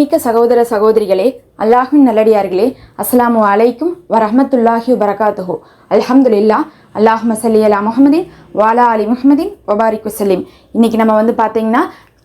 கண்ணியமிக்க சகோதர சகோதரிகளே அல்லாஹின் நல்லடியார்களே அஸ்லாமு அலைக்கும் வரஹ்மத்துல்லாஹி வரகாத்துஹு அல்ஹம்துலில்லா அல்லாஹ் மசல்லி அலா முஹம்மதின் வாலா அலி முஹம்மதின் வபாரிக் வசலீம் இன்னைக்கு நம்ம வந்து பார்த்தீங்கன்னா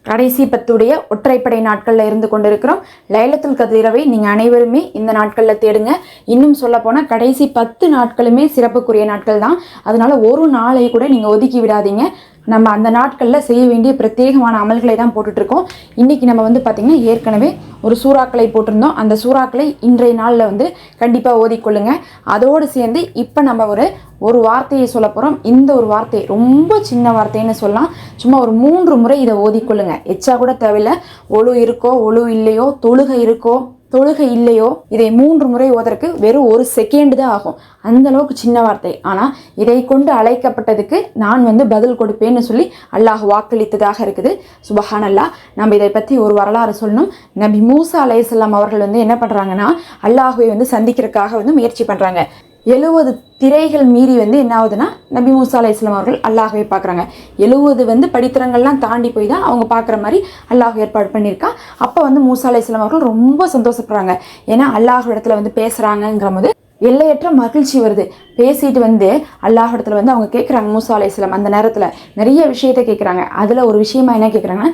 கடைசி பத்துடைய ஒற்றைப்படை நாட்களில் இருந்து கொண்டிருக்கிறோம். லைலத்துல் கதிரவை நீங்கள் அனைவருமே இந்த நாட்களில் தேடுங்க. இன்னும் சொல்ல போனால் கடைசி பத்து நாட்களுமே சிறப்புக்குரிய நாட்கள் தான். அதனால ஒரு நாளை கூட நீங்கள் ஒதுக்கி விடாதீங்க. நம்ம அந்த நாட்களில் செய்ய வேண்டிய பிரத்யேகமான அமல்களை தான் போட்டுட்ருக்கோம். இன்றைக்கி நம்ம வந்து பார்த்திங்கன்னா ஏற்கனவே ஒரு சூறாக்களை போட்டிருந்தோம். அந்த சூறாக்களை இன்றைய நாளில் வந்து கண்டிப்பாக ஓதிக்கொள்ளுங்க. அதோடு சேர்ந்து இப்போ நம்ம ஒரு ஒரு வார்த்தையை சொல்ல போகிறோம் இந்த ஒரு வார்த்தை ரொம்ப சின்ன வார்த்தைன்னு சொல்லலாம். சும்மா ஒரு மூன்று முறை இதை ஓதிக்கொள்ளுங்க. எச்சா கூட தேவையில்ல. ஒழு இருக்கோ ஒழு இல்லையோ தொழுகை இருக்கோ தொழுகை இல்லையோ இதை மூன்று முறை ஓதற்கு வெறும் ஒரு செகண்டு தான் ஆகும். அந்த அளவுக்கு சின்ன வார்த்தை. ஆனால் இதை கொண்டு அழைக்கப்பட்டதுக்கு நான் வந்து பதில் கொடுப்பேன்னு சொல்லி அல்லாஹ் வாக்களித்ததாக இருக்குது. சுபஹான் அல்லாஹ் நம்ம இதை பற்றி ஒரு வரலாறு சொல்லணும். நபி மூசா அலையசல்லாம் அவர்கள் வந்து என்ன பண்ணுறாங்கன்னா அல்லாஹுவை வந்து சந்திக்கிறதுக்காக வந்து முயற்சி பண்ணுறாங்க எழுவது திரைகள் மீறி வந்து என்ன ஆகுதுன்னா நபி மூசா அலி இஸ்லாம் அவர்கள் அல்லாஹவே பார்க்குறாங்க. எழுவது வந்து படித்திரங்கள்லாம் தாண்டி போய் தான் அவங்க பார்க்குற மாதிரி அல்லாஹ் ஏற்பாடு பண்ணியிருக்கா. அப்போ வந்து மூசா அலி இஸ்லாம் அவர்கள் ரொம்ப சந்தோஷப்படுறாங்க. ஏன்னா அல்லாஹ் இடத்துல வந்து பேசுகிறாங்கங்கிற போது எல்லையற்ற மகிழ்ச்சி வருது. பேசிட்டு வந்து அல்லாஹ் இடத்துல வந்து அவங்க கேட்குறாங்க மூசா அலையம் அந்த நேரத்தில் நிறைய விஷயத்த கேட்குறாங்க அதில் ஒரு விஷயமா என்ன கேட்குறாங்கன்னா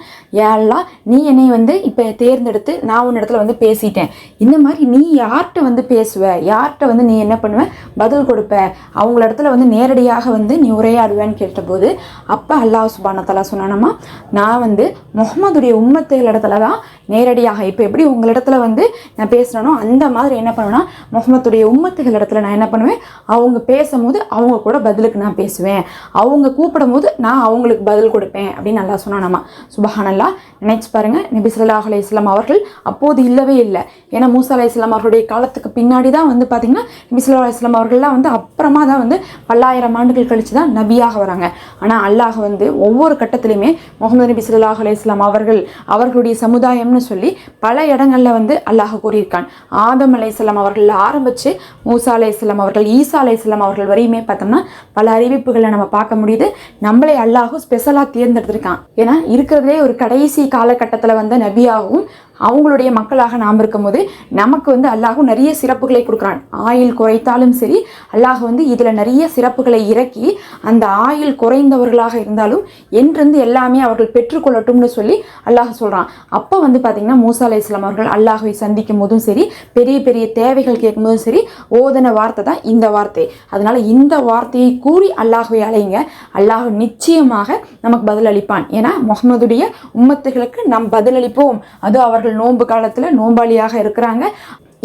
ஏல்லா நீ என்னை வந்து இப்போ தேர்ந்தெடுத்து நான் உன் இடத்துல வந்து பேசிட்டேன். இந்த மாதிரி நீ யார்கிட்ட வந்து பேசுவ? யார்கிட்ட வந்து நீ என்ன பண்ணுவ? பதில் கொடுப்ப? அவங்கள இடத்துல வந்து நேரடியாக வந்து நீ உரையாடுவேன்னு கேட்டபோது அப்போ அல்லாஹ் சுபானத்தலா சொன்னானம்மா நான் வந்து முகமதுடைய உம்மத்துகள் இடத்துல தான் நேரடியாக இப்போ எப்படி உங்களிடத்துல வந்து நான் பேசுகிறேனோ அந்த மாதிரி என்ன பண்ணுவேன்னா முகமதுடைய உம்மத்துகள் இடத்துல நான் என்ன பண்ணுவேன்? அவங்க பேசும்போது அவங்க கூட பதிலுக்கு நான் பேசுவேன். அவங்க கூப்பிடும் போது நான் அவங்களுக்கு பதில் கொடுப்பேன் அப்படின்னு நல்லா சொன்னோம் நம்ம சுபஹானல்லா நினைச்சு பாருங்க நபி அலி இஸ்லாம் அவர்கள் அப்போது இல்லவே இல்லை. ஏன்னா மூசா அலி இஸ்லாம் அவர்களுடைய காலத்துக்கு பின்னாடி தான் வந்து பார்த்தீங்கன்னா நபிசல்லா அலி இஸ்லாம் அவர்கள்லாம் வந்து அப்புறமா தான் வந்து பல்லாயிரம் ஆண்டுகள் கழித்து தான் நபியாக வராங்க. ஆனால் அல்லாஹ் வந்து ஒவ்வொரு கட்டத்திலையுமே முகமது நபி சொல்லாஹ் அலைஹி அவர்கள் அவர்களுடைய சமுதாயம்னு சொல்லி பல இடங்களில் வந்து அல்லாஹ் கூறியிருக்கான். ஆதம் அலைஹிஸ்ஸலாம் அவர்கள் ஆரம்பித்து மூசா அலைஹிஸ்ஸலாம் அவர்கள் ஈசா அலிஸ்லாம் அவர்கள் வரையுமே பார்த்தோம்னா பல அறிவிப்புகளை நம்ம பார்க்க முடியுது. நம்மளே அல்லாஹ் ஸ்பெஷலாக தேர்ந்தெடுத்திருக்கான். ஏன்னா இருக்கிறதுலே ஒரு கடைசி காலகட்டத்தில் வந்த நபியாகவும் அவங்களுடைய மக்களாக நாம் இருக்கும்போது நமக்கு வந்து அல்லாஹும் நிறைய சிறப்புகளை கொடுக்குறான். ஆயுள் குறைத்தாலும் சரி அல்லாஹ் வந்து இதில் நிறைய சிறப்புகளை இறக்கி அந்த ஆயுள் குறைந்தவர்களாக இருந்தாலும் என்றிருந்து எல்லாமே அவர்கள் பெற்றுக்கொள்ளட்டும்னு சொல்லி அல்லாஹ் சொல்கிறான் அப்போ வந்து பார்த்திங்கன்னா மூசா அலை இஸ்லாம் அவர்கள் அல்லாஹுவை சந்திக்கும் போதும் சரி பெரிய பெரிய தேவைகள் கேட்கும்போதும் சரி ஓதன வார்த்தை தான் இந்த வார்த்தை. அதனால் இந்த வார்த்தையை கூறி அல்லாஹுவை அலைங்க அல்லாஹ் நிச்சயமாக நமக்கு பதில் அளிப்பான் ஏன்னா முகமதுடைய உம்மத்துகளுக்கு நாம் பதிலளிப்போம். அது அவர்கள் நோன்பு காலத்தில் நோம்பாளியாக இருக்கிறாங்க.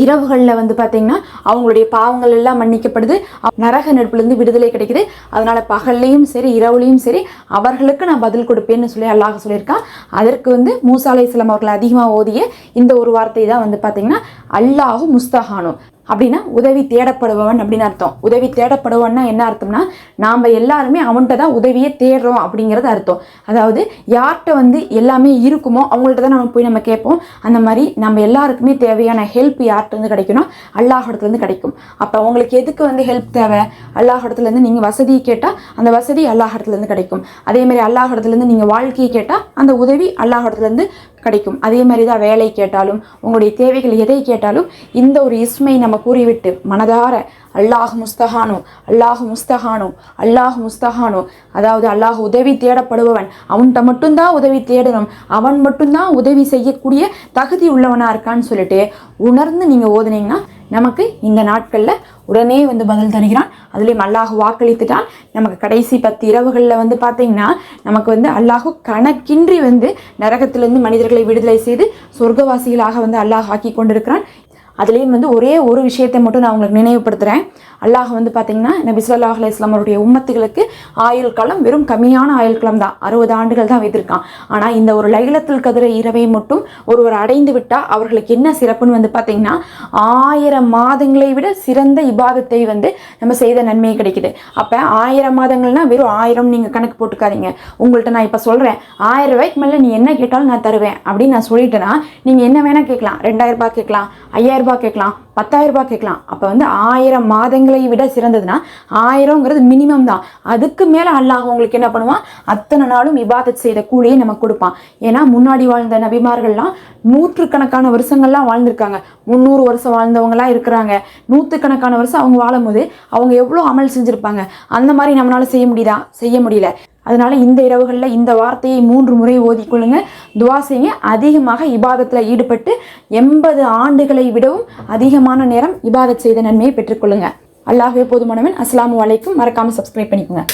இரவுகளில் வந்து பார்த்திங்கன்னா அவங்களுடைய பாவங்கள் எல்லாம் மன்னிக்கப்படுது. நரக நெருப்புலேருந்து விடுதலை கிடைக்குது. அதனால் பகல்லையும் சரி இரவுலையும் சரி அவர்களுக்கு நான் பதில் கொடுப்பேன்னு சொல்லி அல்லாஹ் சொல்லியிருக்கான். அதற்கு வந்து மூசா அலை இஸ்லாம் அவர்கள் அதிகமாக ஓதிய இந்த ஒரு வார்த்தை தான் வந்து பார்த்திங்கன்னா அல்லாஹு முஸ்தஹானு. அப்படின்னா உதவி தேடப்படுபவன் அப்படின்னு அர்த்தம். உதவி தேடப்படுவன்னா என்ன அர்த்தம்னா நாம் எல்லாருமே அவன்கிட்ட தான் உதவியை தேடுறோம் அப்படிங்கிறது அர்த்தம். அதாவது யார்கிட்ட வந்து எல்லாமே இருக்குமோ அவங்கள்ட்ட தான் நம்ம போய் நம்ம கேட்போம். அந்த மாதிரி நம்ம எல்லாருக்குமே தேவையான ஹெல்ப் யார்கிட்டருந்து கிடைக்கும்னா அல்லாஹிடத்துலேருந்து கிடைக்கும். அப்போ உங்களுக்கு எதுக்கு வந்து ஹெல்ப் தேவை? அல்லாஹிடத்துலேருந்து நீங்கள் வசதியை கேட்டால் அந்த வசதி அல்லாஹிடத்துலேருந்து கிடைக்கும். அதே மாதிரி அல்லாஹிடத்துலேருந்து நீங்கள் வாழ்க்கையை கேட்டால் அந்த உதவி அல்லாஹிடத்துலேருந்து கிடைக்கும். அதே மாதிரி தான் வேலை கேட்டாலும் உங்களுடைய தேவைகள் எதை கேட்டாலும் இந்த ஒரு இஸ்மை நம்ம கூறிவிட்டு மனதார அல்லாஹ் முஸ்தஹானோ அல்லாஹ் முஸ்தஹானோ அல்லாஹ் முஸ்தஹானோ. அதாவது அல்லாஹ் உதவி தேடப்படுபவன் அவன்கிட்ட மட்டும்தான் உதவி தேடணும் அவன் மட்டும்தான் உதவி செய்யக்கூடிய தகுதி உள்ளவனாக இருக்கான்னு சொல்லிட்டு உணர்ந்து நீங்கள் ஓதுனீங்கன்னா நமக்கு இந்த நாட்களில் உடனே வந்து பதில் தருகிறான். அதுலேயும் அல்லாஹ் வாக்களித்துட்டான். நமக்கு கடைசி பத்து இரவுகளில் வந்து பார்த்தீங்கன்னா நமக்கு வந்து அல்லாஹு கணக்கின்றி வந்து நரகத்திலிருந்து மனிதர்களை விடுதலை செய்து சொர்க்கவாசிகளாக வந்து அல்லாஹ் ஆக்கி கொண்டிருக்கிறான். அதுலேயும் வந்து ஒரே ஒரு விஷயத்தை மட்டும் நான் உங்களுக்கு நினைவுபடுத்துகிறேன் அல்லாஹ் வந்து பார்த்தீங்கன்னா நபி ஸல்லல்லாஹு இஸ்லாமருடைய உம்மத்துகளுக்கு ஆயுள் காலம் வெறும் கம்மியான ஆயுள் காலம் தான். அறுபது ஆண்டுகள் தான் வைத்திருக்கான். ஆனால் இந்த ஒரு லைலத்தில் கதிர இரவை மட்டும் ஒருவர் அடைந்து விட்டால் அவர்களுக்கு என்ன சிறப்புன்னு வந்து பார்த்தீங்கன்னா ஆயிரம் மாதங்களை விட சிறந்த இபாதத்தை வந்து நம்ம செய்த நன்மை கிடைக்குது. அப்போ ஆயிரம் மாதங்கள்னா வெறும் ஆயிரம் நீங்கள் கணக்கு போட்டுக்காதீங்க. உங்கள்கிட்ட நான் இப்போ சொல்கிறேன் ஆயிரம் ரூபாய்க்கு மேலே நீ என்ன கேட்டாலும் நான் தருவேன் அப்படின்னு நான் சொல்லிட்டேன்னா நீங்கள் என்ன வேணால் கேட்கலாம். ரெண்டாயிரம் ரூபாய் கேட்கலாம் ஐயாயிரம் ரூபாய் கேட்கலாம். பத்தாயிரம் ரூபாய் கேட்கலாம். அப்போ வந்து ஆயிரம் மாதங்களை விட சிறந்ததுன்னா ஆயிரங்கிறது மினிமம் தான். அதுக்கு மேலே அல்லாஹ் உங்களுக்கு என்ன பண்ணுவான்? அத்தனை நாளும் இபாதத் செய்த கூலியை நம்ம கொடுப்பான். ஏன்னா முன்னாடி வாழ்ந்த நபிமார்கள்லாம் நூற்றுக்கணக்கான வருஷங்கள்லாம் வாழ்ந்திருக்காங்க. முந்நூறு வருஷம் வாழ்ந்தவங்கலாம் இருக்கிறாங்க. நூற்றுக்கணக்கான வருஷம் அவங்க வாழும்போது அவங்க எவ்வளோ அமல் செஞ்சுருப்பாங்க. அந்த மாதிரி நம்மளால் செய்ய முடியுதா? செய்ய முடியல. அதனால் இந்த இரவுகளில் இந்த வார்த்தையை மூன்று முறை ஓதிக்கொள்ளுங்க துவா செய்யுங்க. அதிகமாக இபாதத்தில் ஈடுபட்டு எண்பது ஆண்டுகளை விடவும் அதிகமான நேரம் இபாதத் செய்த நன்மையை பெற்றுக்கொள்ளுங்க அல்லாஹே போதுமானவன். அஸ்லாம் வலைக்கும் மறக்காமல் சப்ஸ்கிரைப் பண்ணிக்கோங்க.